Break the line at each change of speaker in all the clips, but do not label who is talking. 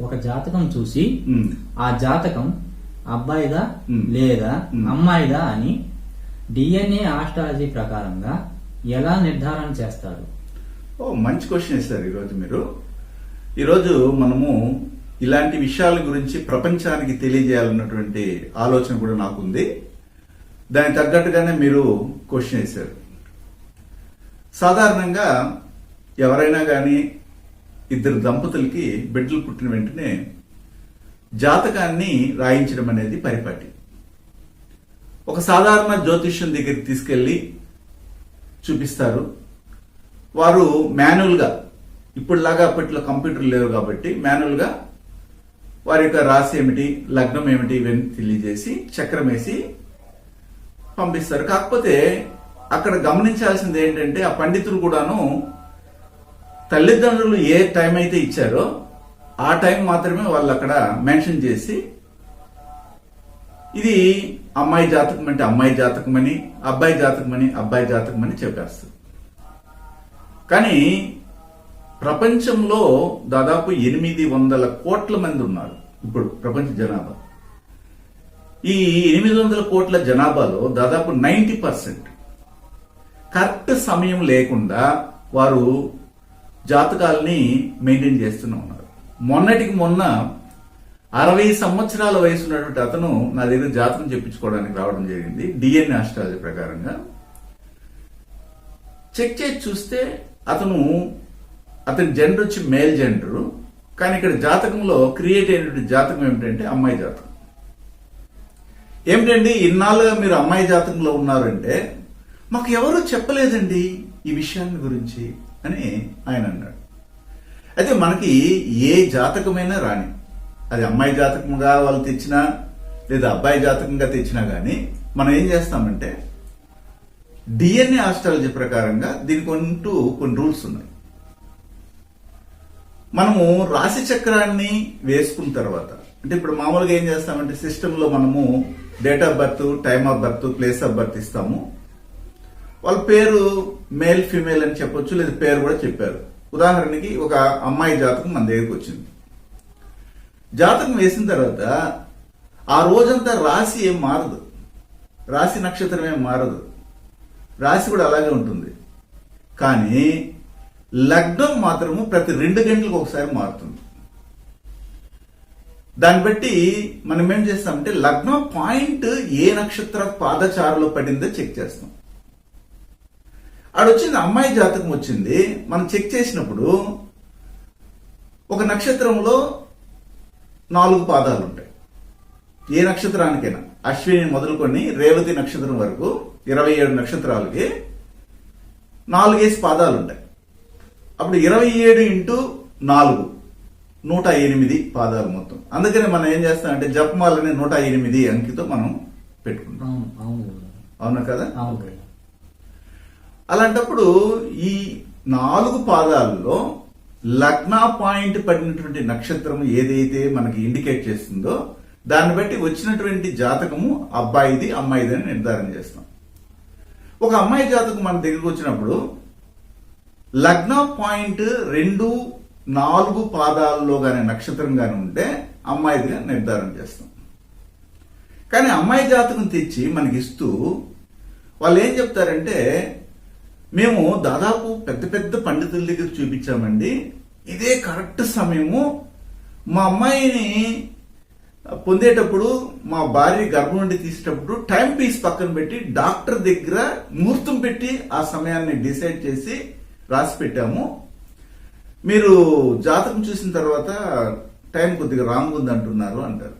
ఒక జాతకం చూసి ఆ జాతకం అబ్బాయిదా. లేదా. అమ్మాయిదా అని డిఎన్ఏ ఆస్ట్రాలజీ ప్రకారంగా ఎలా నిర్ధారణ చేస్తారు?
ఓ మంచి క్వశ్చన్ వేశారు ఈరోజు మీరు. ఈరోజు మనము ఇలాంటి విషయాల గురించి ప్రపంచానికి తెలియజేయాలన్నటువంటి ఆలోచన కూడా నాకుంది. దానికి తగ్గట్టుగానే మీరు క్వశ్చన్ వేశారు. సాధారణంగా ఎవరైనా కానీ ఇద్దరు దంపతులకి బిడ్డలు పుట్టిన వెంటనే జాతకాన్ని రాయించడం అనేది పరిపాటి. ఒక సాధారణ జ్యోతిష్యం దగ్గరికి తీసుకెళ్ళి చూపిస్తారు. వారు మాన్యువల్గా ఇప్పుడులాగా అప్పట్లో కంప్యూటర్ లేవు కాబట్టి మాన్యువల్గా వారి యొక్క రాశి ఏమిటి లగ్నం ఏమిటి ఇవన్నీ తెలియజేసి చక్రం వేసి పంపిస్తారు. కాకపోతే అక్కడ గమనించాల్సింది ఏంటంటే ఆ పండితులు కూడాను తల్లిదండ్రులు ఏ టైం అయితే ఇచ్చారో ఆ టైం మాత్రమే వాళ్ళు అక్కడ మెన్షన్ చేసి ఇది అమ్మాయి జాతకం అంటే అమ్మాయి జాతకమని అబ్బాయి జాతకమని అబ్బాయి జాతకమని చెప్పేస్తారు. కానీ ప్రపంచంలో దాదాపు ఎనిమిది వందల కోట్ల మంది ఉన్నారు ఇప్పుడు ప్రపంచ జనాభా. ఈ ఎనిమిది వందల కోట్ల జనాభాలో దాదాపు నైంటీ పర్సెంట్ కరెక్ట్ సమయం లేకుండా వారు జాతకాలని మెయింటైన్ చేస్తూనే ఉన్నారు. మొన్నటికి మొన్న అరవై సంవత్సరాల వయసు ఉన్నటువంటి అతను నా దగ్గర జాతకం చెప్పించుకోవడానికి రావడం జరిగింది డిఎన్ఏ ఆస్ట్రాలజీ ప్రకారంగా. చెక్ చేసి చూస్తే అతను అతని జెండర్ వచ్చి మేల్ జెండర్ కానీ ఇక్కడ జాతకంలో క్రియేట్ అయినటువంటి జాతకం ఏమిటంటే అమ్మాయి జాతకం. ఏమిటండి ఇన్నాళ్ళుగా మీరు అమ్మాయి జాతకంలో ఉన్నారంటే మాకు ఎవరు చెప్పలేదండి ఈ విషయాన్ని గురించి. అని ఆయన అన్నాడు. అయితే మనకి ఏ జాతకమైనా రాని అది అమ్మాయి జాతకంగా వాళ్ళు తెచ్చినా లేదా అబ్బాయి జాతకంగా తెచ్చినా కానీ మనం ఏం చేస్తామంటే డిఎన్ఏ ఆస్ట్రాలజీ ప్రకారంగా దీనికి అంటూ కొన్ని రూల్స్ ఉన్నాయి. మనము రాశి చక్రాన్ని వేసుకున్న తర్వాత అంటే ఇప్పుడు మామూలుగా ఏం చేస్తామంటే సిస్టంలో మనము date of birth time of birth place of birth ఇస్తాము. వాళ్ళ పేరు మేల్ ఫీమేల్ అని చెప్పొచ్చు లేదా పేరు కూడా చెప్పారు. ఉదాహరణకి ఒక అమ్మాయి జాతకం మన దగ్గరికి వచ్చింది. జాతకం వేసిన తర్వాత ఆ రోజంతా రాశి ఏం మారదు. రాశి నక్షత్రం ఏం మారదు. రాశి కూడా అలాగే ఉంటుంది. కానీ లగ్నం మాత్రము ప్రతి రెండు గంటలకు ఒకసారి మారుతుంది. దాన్ని బట్టి మనం ఏం చేస్తామంటే లగ్నం పాయింట్ ఏ నక్షత్ర పాదచారులో పడిందో చెక్ చేస్తాం. ఆడొచ్చింది అమ్మాయి జాతకం వచ్చింది. మనం చెక్ చేసినప్పుడు ఒక నక్షత్రంలో నాలుగు పాదాలు ఉంటాయి ఏ నక్షత్రానికైనా. అశ్విని మొదలుకొని రేవతి నక్షత్రం వరకు ఇరవై ఏడు నక్షత్రాలకి నాలుగేసి పాదాలు ఉంటాయి అప్పుడు ఇరవై ఏడు ఇంటూ నాలుగు నూట ఎనిమిది పాదాలు మొత్తం. అందుకని మనం ఏం చేస్తామంటే జపమాలని నూట ఎనిమిది అంకితో మనం పెట్టుకుంటాం.
అవును
కదా. అలాంటప్పుడు ఈ నాలుగు పాదాల్లో లగ్న పాయింట్ పడినటువంటి నక్షత్రం ఏదైతే మనకి ఇండికేట్ చేస్తుందో దాన్ని బట్టి వచ్చినటువంటి జాతకము అబ్బాయిది అమ్మాయిది అని నిర్ధారణ చేస్తాం. ఒక అమ్మాయి జాతకం మన దగ్గరకు వచ్చినప్పుడు లగ్న పాయింట్ రెండు నాలుగు పాదాల్లో కానీ నక్షత్రం కానీ ఉంటే అమ్మాయిదిగా నిర్ధారణ చేస్తాం. కానీ అమ్మాయి జాతకం తెచ్చి మనకి ఇస్తూ వాళ్ళు ఏం చెప్తారంటే మేము దాదాపు పెద్ద పెద్ద పండితుల దగ్గర చూపించామండి. ఇదే కరెక్ట్ సమయము. మా అమ్మాయిని పొందేటప్పుడు మా భార్య గర్భం నుండి తీసేటప్పుడు టైం పీస్ పక్కన పెట్టి డాక్టర్ దగ్గర ముహూర్తం పెట్టి ఆ సమయాన్ని డిసైడ్ చేసి రాసి పెట్టాము. మీరు జాతకం చూసిన తర్వాత టైం కొద్దిగా రాంగ్ ఉంది అంటున్నారు అంటారు.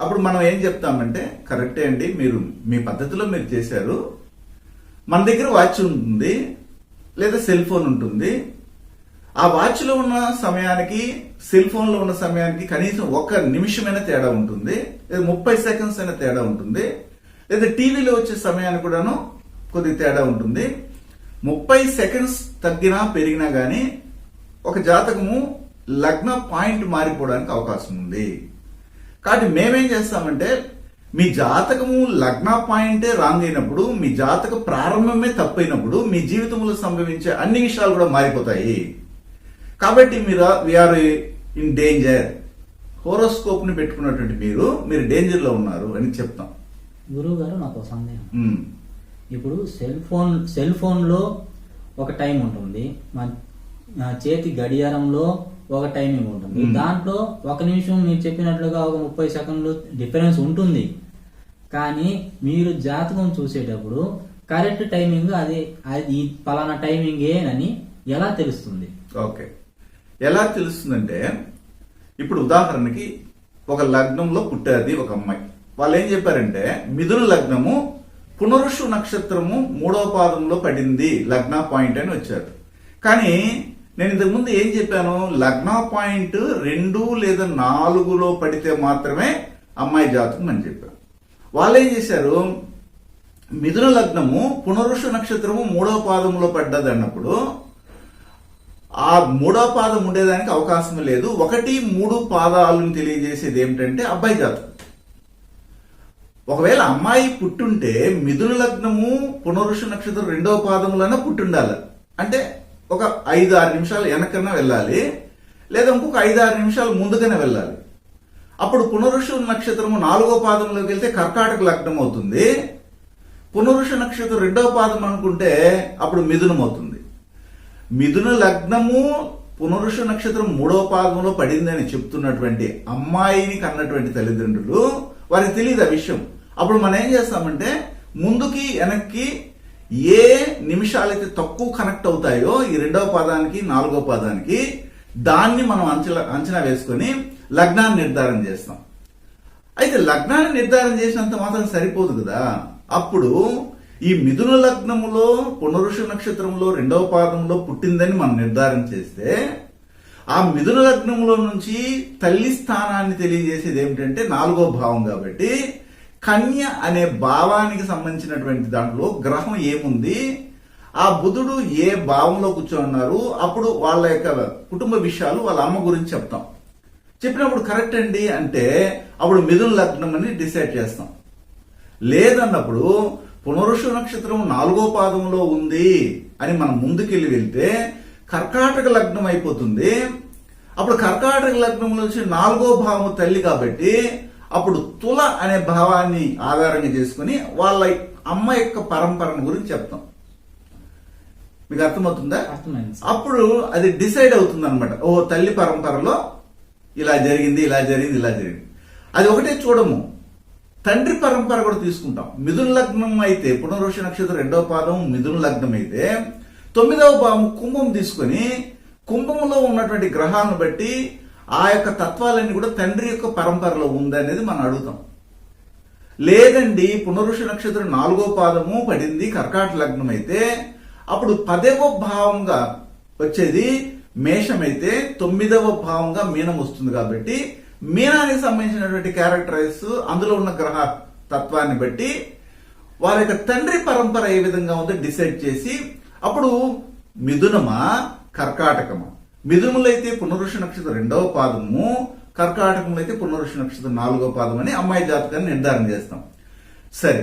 అప్పుడు మనం ఏం చెప్తామంటే కరెక్టే అండి మీరు మీ పద్ధతిలో మీరు చేశారు. మన దగ్గర వాచ్ ఉంటుంది లేదా సెల్ ఫోన్ ఉంటుంది. ఆ వాచ్లో ఉన్న సమయానికి సెల్ ఫోన్లో ఉన్న సమయానికి కనీసం ఒక నిమిషమైనా తేడా ఉంటుంది లేదా ముప్పై సెకండ్స్ అయినా తేడా ఉంటుంది లేదా టీవీలో వచ్చే సమయానికి కూడాను కొద్ది తేడా ఉంటుంది. ముప్పై సెకండ్స్ తగ్గినా పెరిగినా కానీ ఒక జాతకము లగ్న పాయింట్ మారిపోవడానికి అవకాశం ఉంది. కాబట్టి మేమేం చేస్తామంటే మీ జాతకము లగ్న పాయింటే రాంగ్ అయినప్పుడు మీ జాతక ప్రారంభమే తప్పైనప్పుడు మీ జీవితంలో సంభవించే అన్ని విషయాలు కూడా మారిపోతాయి. కాబట్టి మీరు వీఆర్ ఇన్ డేంజర్ హోరోస్కోప్ని పెట్టుకున్నటువంటి మీరు మీరు డేంజర్లో ఉన్నారు అని చెప్తాం.
గురువు గారు నాకు సందేహం. ఇప్పుడు సెల్ ఫోన్ సెల్ ఫోన్లో ఒక టైం ఉంటుంది. ఆ, చేతి గడియారంలో ఒక టైమింగ్ ఉంటుంది.
మ్మ్.
దాంట్లో ఒక నిమిషం మీరు చెప్పినట్లుగా ఒక ముప్పై సెకండ్లు డిఫరెన్స్ ఉంటుంది. కానీ మీరు జాతకం చూసేటప్పుడు కరెక్ట్ టైమింగ్ అది అది పలానా టైమింగే అని ఎలా తెలుస్తుంది?
ఓకే. ఎలా తెలుస్తుందంటే ఇప్పుడు ఉదాహరణకి ఒక లగ్నంలో పుట్టాది ఒక అమ్మాయి. వాళ్ళు ఏం చెప్పారంటే మిథున లగ్నము పునరుషు నక్షత్రము మూడవ పాదంలో పడింది లగ్న పాయింట్ అని వచ్చారు. కానీ నేను ఇంతకు ముందు ఏం చెప్పాను? లగ్న పాయింట్ రెండు లేదా నాలుగులో పడితే మాత్రమే అమ్మాయి జాతకం అని చెప్పాను. వాళ్ళు ఏం చేశారు? మిథున లగ్నము పునరుషు నక్షత్రము మూడవ పాదంలో పడ్డది అన్నప్పుడు ఆ మూడో పాదం ఉండేదానికి అవకాశం లేదు. ఒకటి మూడు పాదాలను తెలియజేసేది ఏమిటంటే అబ్బాయి జాతకం. ఒకవేళ అమ్మాయి పుట్టుంటే మిథున లగ్నము పునరుషు నక్షత్రం రెండవ పాదములన పుట్టుండాలి. అంటే ఒక ఐదు ఆరు నిమిషాలు వెనకన్నా వెళ్ళాలి లేదా ఇంకొక ఐదు ఆరు నిమిషాలు ముందుగానే వెళ్ళాలి. అప్పుడు పునరుషు నక్షత్రము నాలుగో పాదంలోకి వెళ్తే కర్కాటక లగ్నం అవుతుంది. పునరుష నక్షత్రం రెండవ పాదం అనుకుంటే అప్పుడు మిథునం అవుతుంది. మిథున లగ్నము పునరుష నక్షత్రం మూడవ పాదంలో పడిందని చెప్తున్నటువంటి అమ్మాయిని కన్నటువంటి తల్లిదండ్రులు వారికి తెలియదు ఆ విషయం. అప్పుడు మనం ఏం చేస్తామంటే ముందుకి వెనక్కి ఏ నిమిషాలైతే తక్కువ కనెక్ట్ అవుతాయో ఈ రెండవ పాదానికి నాలుగో పాదానికి దాన్ని మనం అంచనా అంచనా వేసుకొని లగ్నాన్ని నిర్ధారణ చేస్తాం. అయితే లగ్నాన్ని నిర్ధారణ చేసినంత మాత్రం సరిపోదు కదా. అప్పుడు ఈ మిథున లగ్నములో పునరుష నక్షత్రంలో రెండవ పాదంలో పుట్టిందని మనం నిర్ధారణ చేస్తే ఆ మిథున లగ్నంలో నుంచి తల్లి స్థానాన్ని తెలియజేసేది ఏమిటంటే నాలుగో భావం కాబట్టి కన్య అనే భావానికి సంబంధించినటువంటి దాంట్లో గ్రహం ఏముంది? ఆ బుధుడు ఏ భావంలో కూర్చోన్నారు అప్పుడు వాళ్ళ యొక్క కుటుంబ విషయాలు వాళ్ళ అమ్మ గురించి చెప్తాం. చెప్పినప్పుడు కరెక్ట్ అండి అంటే అప్పుడు మిథున లగ్నం అని డిసైడ్ చేస్తాం. లేదన్నప్పుడు పునరుషు నక్షత్రం నాలుగో పాదంలో ఉంది అని మనం ముందుకెళ్ళి వెళ్తే కర్కాటక లగ్నం అయిపోతుంది. అప్పుడు కర్కాటక లగ్నం నుంచి నాలుగో భావం తల్లి కాబట్టి అప్పుడు తుల అనే భావాన్ని ఆధారంగా చేసుకుని వాళ్ళ అమ్మ యొక్క పరంపరను గురించి చెప్తాం. మీకు అర్థమవుతుందా. అప్పుడు అది డిసైడ్ అవుతుంది అనమాట ఓ తల్లి పరంపరలో ఇలా జరిగింది ఇలా జరిగింది ఇలా జరిగింది. అది ఒకటే చూడము. తండ్రి పరంపర కూడా తీసుకుంటాం. మిథున లగ్నం అయితే పునరుష నక్షత్రం రెండవ పాదం మిథున లగ్నం అయితే తొమ్మిదవ భావం కుంభం తీసుకొని కుంభంలో ఉన్నటువంటి గ్రహాలను బట్టి ఆ యొక్క తత్వాలన్నీ కూడా తండ్రి యొక్క పరంపరలో ఉందనేది మనం అడుగుతాం. లేదండి పునరుష నక్షత్రం నాలుగో పాదము పడింది కర్కాట లగ్నం అయితే అప్పుడు పదవ భావంగా వచ్చేది మేషమైతే తొమ్మిదవ భావంగా మీనం వస్తుంది కాబట్టి మీనానికి సంబంధించినటువంటి క్యారెక్టరైజ్ అందులో ఉన్న గ్రహ తత్వాన్ని బట్టి వారి యొక్క తండ్రి పరంపర ఏ విధంగా ఉందో డిసైడ్ చేసి అప్పుడు మిథునమా కర్కాటకమా? మిథునములో అయితే పునరుష నక్షత్రం రెండవ పాదము కర్కాటకంలో అయితే పునరుష నక్షత్రం నాలుగో పాదం అని అమ్మాయి జాతకాన్ని నిర్ధారణ చేస్తాం. సరే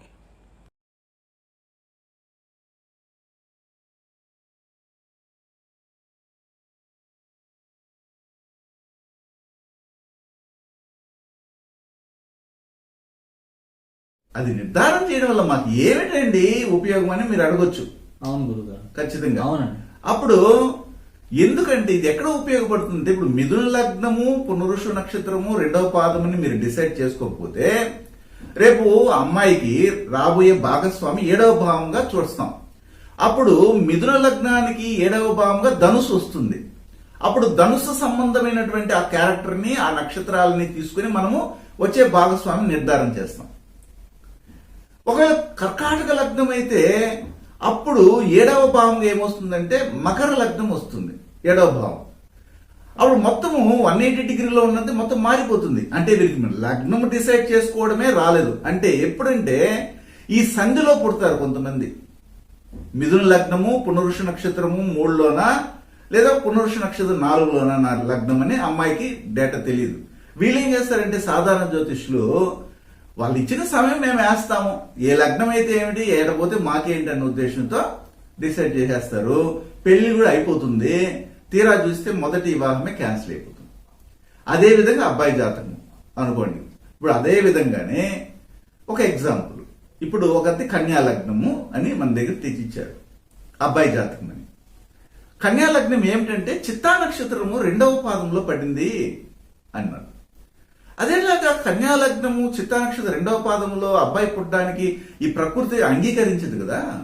అది నిర్ధారణ చేయడం వల్ల మాకు ఏమిటండి ఉపయోగం అని మీరు అడగొచ్చు.
అవును గురుగారు.
ఖచ్చితంగా.
అవునండి.
అప్పుడు ఎందుకంటే ఇది ఎక్కడ ఉపయోగపడుతుంది ఇప్పుడు మిథున లగ్నము పునరుష నక్షత్రము రెండవ పాదమని మీరు డిసైడ్ చేసుకోకపోతే రేపు అమ్మాయికి రాబోయే భాగస్వామి ఏడవ భావంగా చూస్తాం. అప్పుడు మిథున లగ్నానికి ఏడవ భావంగా ధనుసు వస్తుంది. అప్పుడు ధనుసు సంబంధమైనటువంటి ఆ క్యారెక్టర్ని ఆ నక్షత్రాలని తీసుకుని మనము వచ్చే భాగస్వామి నిర్ధారణ చేస్తాం. ఒకవేళ కర్కాటక లగ్నం అయితే అప్పుడు ఏడవ భావం ఏమొస్తుందంటే మకర లగ్నం వస్తుంది. ఏడవ భావం. అప్పుడు మొత్తము వన్ ఎయిటీ డిగ్రీలో ఉన్నది మొత్తం మారిపోతుంది. అంటే వీరికి లగ్నం డిసైడ్ చేసుకోవడమే రాలేదు. అంటే ఎప్పుడంటే ఈ సంధిలో పుడతారు కొంతమంది. మిథున లగ్నము పునరుష నక్షత్రము మూడులోన లేదా పునరుష నక్షత్రం నాలుగులోన నా లగ్నం అని అమ్మాయికి డేటా తెలియదు వీళ్ళు ఏం చేస్తారంటే సాధారణ జ్యోతిష్లు వాళ్ళు ఇచ్చిన సమయం మేము వేస్తాము. ఏ లగ్నం అయితే ఏమిటి ఏడపోతే మాకేంటి అన్న ఉద్దేశంతో డిసైడ్ చేసేస్తారు. పెళ్ళి కూడా అయిపోతుంది. తీరా చూస్తే మొదటి వివాహమే క్యాన్సిల్ అయిపోతుంది. అదే విధంగా అబ్బాయి జాతకం అనుకోండి. ఇప్పుడు అదే విధంగానే ఒక ఎగ్జాంపుల్ ఇప్పుడు ఒకటి కన్యా లగ్నము అని మన దగ్గర తెచ్చిచ్చారు. అబ్బాయి జాతకం అని. కన్యా లగ్నం ఏమిటంటే చిత్తా నక్షత్రము రెండవ పాదంలో పడింది అన్నారు. అదేలాగా కన్యా లగ్నము చిత్తా నక్షత్రం రెండవ పాదంలో అబ్బాయి పుట్టడానికి ఈ ప్రకృతి అంగీకరించదు కదా.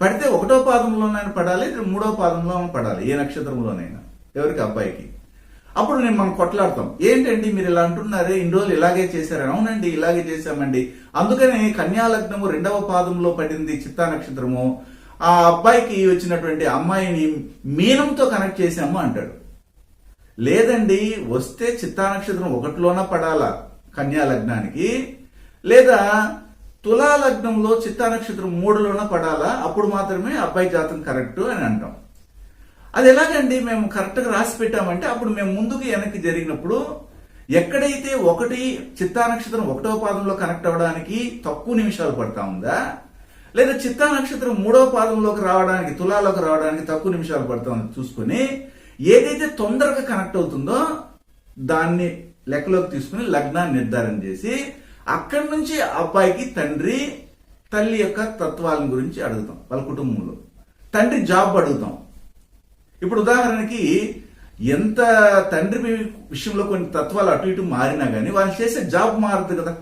పడితే ఒకటో పాదంలోనైనా పడాలి లేదా మూడో పాదంలో పడాలి ఏ నక్షత్రంలోనైనా ఎవరికి? అబ్బాయికి. అప్పుడు నేను మనం కొట్లాడతాం. ఏంటండి మీరు ఇలా అంటున్నారే? ఇన్ని రోజులు ఇలాగే చేశారని. అవునండి ఇలాగే చేశామండి. అందుకనే కన్యా లగ్నము రెండవ పాదంలో పడింది చిత్తా నక్షత్రము ఆ అబ్బాయికి వచ్చినటువంటి అమ్మాయిని మీనంతో కనెక్ట్ చేశాము అంటాడు. లేదండి వస్తే చిత్తా నక్షత్రం ఒకటిలోన పడాలా కన్యా లగ్నానికి లేదా తులా లగ్నంలో చిత్తా నక్షత్రం మూడులోన పడాలా? అప్పుడు మాత్రమే అబ్బాయి జాతకం కరెక్ట్ అని అంటాం. అది ఎలాగండి మేము కరెక్ట్గా రాసి పెట్టామంటే అప్పుడు మేము ముందుకు వెనక్కి జరిగినప్పుడు ఎక్కడైతే ఒకటి చిత్తా నక్షత్రం ఒకటో పాదంలో కనెక్ట్ అవ్వడానికి తక్కువ నిమిషాలు పడతా ఉందా? లేదా చిత్తా నక్షత్రం మూడో పాదంలోకి రావడానికి తులాలోకి రావడానికి తక్కువ నిమిషాలు పడతా ఉందో? చూసుకొని ఏదైతే తొందరగా కనెక్ట్ అవుతుందో దాన్ని లెక్కలోకి తీసుకుని లగ్నాన్ని నిర్ధారణ చేసి అక్కడి నుంచి అబ్బాయికి తండ్రి తల్లి యొక్క తత్వాలను గురించి అడుగుతాం వాళ్ళ కుటుంబంలో. తండ్రి జాబ్ అడుగుతాం. ఇప్పుడు ఉదాహరణకి ఎంత తండ్రి విషయంలో కొన్ని తత్వాలు అటు ఇటు మారినా కానీ వాళ్ళు చేసే జాబ్ మారదు కదా.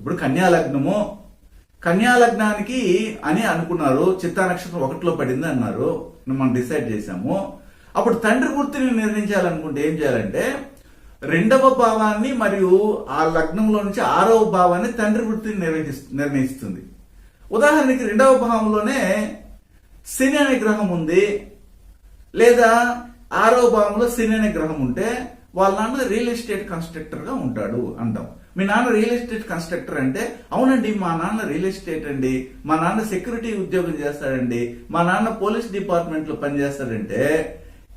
ఇప్పుడు కన్యా లగ్నము కన్యా లగ్నానికి అని అనుకున్నారు. చిత్తా నక్షత్రం ఒకటిలో పడింది అన్నారు. మనం డిసైడ్ చేశాము. అప్పుడు తండ్రి గుర్తుని నిర్ణయించాలనుకుంటే ఏం చేయాలంటే రెండవ భావాన్ని మరియు ఆ లగ్నంలో నుంచి ఆరవ భావాన్ని తండ్రి వృత్తిని నిర్వహిస్తు నిర్ణయిస్తుంది. ఉదాహరణకి రెండవ భావంలోనే శని అనే గ్రహం ఉంది లేదా ఆరో భావంలో శని అనే గ్రహం ఉంటే వాళ్ళ నాన్న రియల్ ఎస్టేట్ కన్స్ట్రక్టర్గా ఉంటాడు అంటాం. మీ నాన్న రియల్ ఎస్టేట్ కన్స్ట్రక్టర్ అంటే అవునండి మా నాన్న రియల్ ఎస్టేట్ అండి మా నాన్న సెక్యూరిటీ ఉద్యోగం చేస్తాడండి మా నాన్న పోలీస్ డిపార్ట్మెంట్లో పనిచేస్తాడంటే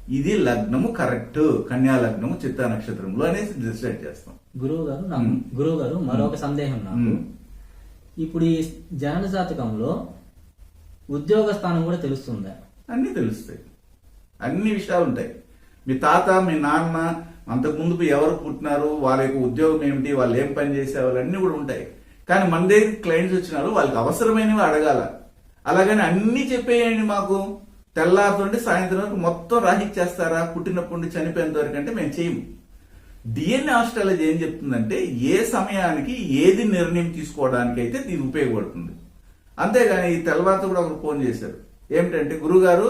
ఇది లగ్నము కరెక్ట్ కన్యా లగ్నము చిత్తా నక్షత్రంలో అనేసి డిసైడ్ చేస్తాం.
గురువు గారు నాకు. గురువు గారు మరొక సందేహం నాకు. ఇప్పుడు ఈ జనన జాతకంలో ఉద్యోగ స్థానం కూడా తెలుస్తుందా?
అన్నీ తెలుస్తాయి. అన్ని విషయాలు ఉంటాయి. మీ తాత మీ నాన్న అంతకుముందు ఎవరు పుట్టినారు వాళ్ళ యొక్క ఉద్యోగం ఏమిటి వాళ్ళు ఏం పని చేసేవాళ్ళు అన్ని కూడా ఉంటాయి. కానీ మన దగ్గర క్లయింట్స్ వచ్చినారు వాళ్ళకి అవసరమైనవి అడగాల. అలాగని అన్ని చెప్పేయండి మాకు. తెల్లారుతుంటే సాయంత్రం వరకు మొత్తం రాహిచ్చేస్తారా పుట్టినప్పటి నుండి చనిపోయేంత వరకు అంటే మేము చేయము. డిఎన్ఏ ఆస్ట్రాలజీ ఏం చెప్తుందంటే ఏ సమయానికి ఏది నిర్ణయం తీసుకోవడానికి అయితే దీని ఉపయోగపడుతుంది. అంతేగాని ఈ తెల్లవారితో కూడా ఒకరు ఫోన్ చేశారు. ఏమిటంటే గురుగారు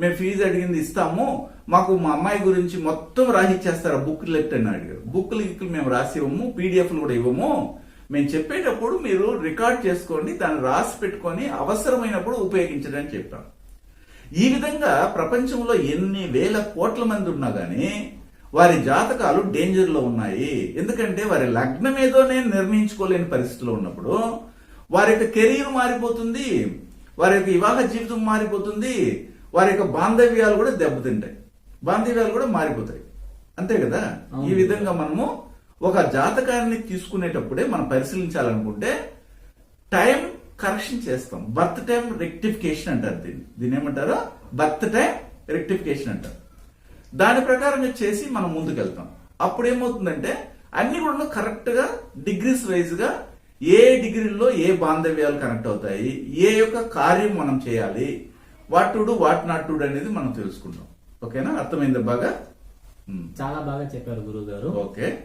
మేము ఫీజు అడిగింది ఇస్తాము. మాకు మా అమ్మాయి గురించి మొత్తం రాసిచ్చేస్తారా బుక్ లెట్ అని అడిగారు. బుక్లు గిక్కులు మేము రాసి ఇవ్వము పీడిఎఫ్లు కూడా ఇవ్వము. మేము చెప్పేటప్పుడు మీరు రికార్డ్ చేసుకోండి దాన్ని రాసి పెట్టుకొని అవసరమైనప్పుడు ఉపయోగించడానికి చెప్పాము ఈ విధంగా ప్రపంచంలో ఎన్ని వేల కోట్ల మంది ఉన్నా గానీ వారి జాతకాలు డేంజర్లో ఉన్నాయి. ఎందుకంటే వారి లగ్నం ఏదోనే నిర్ణయించుకోలేని పరిస్థితిలో ఉన్నప్పుడు వారి యొక్క కెరీర్ మారిపోతుంది వారి యొక్క వివాహ జీవితం మారిపోతుంది వారి యొక్క బాంధవ్యాలు కూడా దెబ్బతింటాయి. బాంధవ్యాలు కూడా మారిపోతాయి. అంతే కదా? ఈ విధంగా మనము ఒక జాతకాన్ని తీసుకునేటప్పుడే మనం పరిశీలించాలనుకుంటే టైం కరెక్షన్ చేస్తాం. బర్త్ టైం రెక్టిఫికేషన్ అంటారు దీన్ని. దీన్ని ఏమంటారు? బర్త్ టైం రెక్టిఫికేషన్ అంటారు. దాని ప్రకారంగా చేసి మనం ముందుకెళ్తాం. అప్పుడు ఏమవుతుందంటే అన్ని కూడా కరెక్ట్గా డిగ్రీస్ వైజ్గా ఏ డిగ్రీల్లో ఏ బాంధవ్యాలు కనెక్ట్ అవుతాయి ఏ యొక్క కార్యం మనం చేయాలి what to what not to అనేది మనం తెలుసుకుంటాం. ఓకేనా? అర్థమైంది బాగా.
చాలా బాగా చెప్పారు గురువు గారు
ఓకే.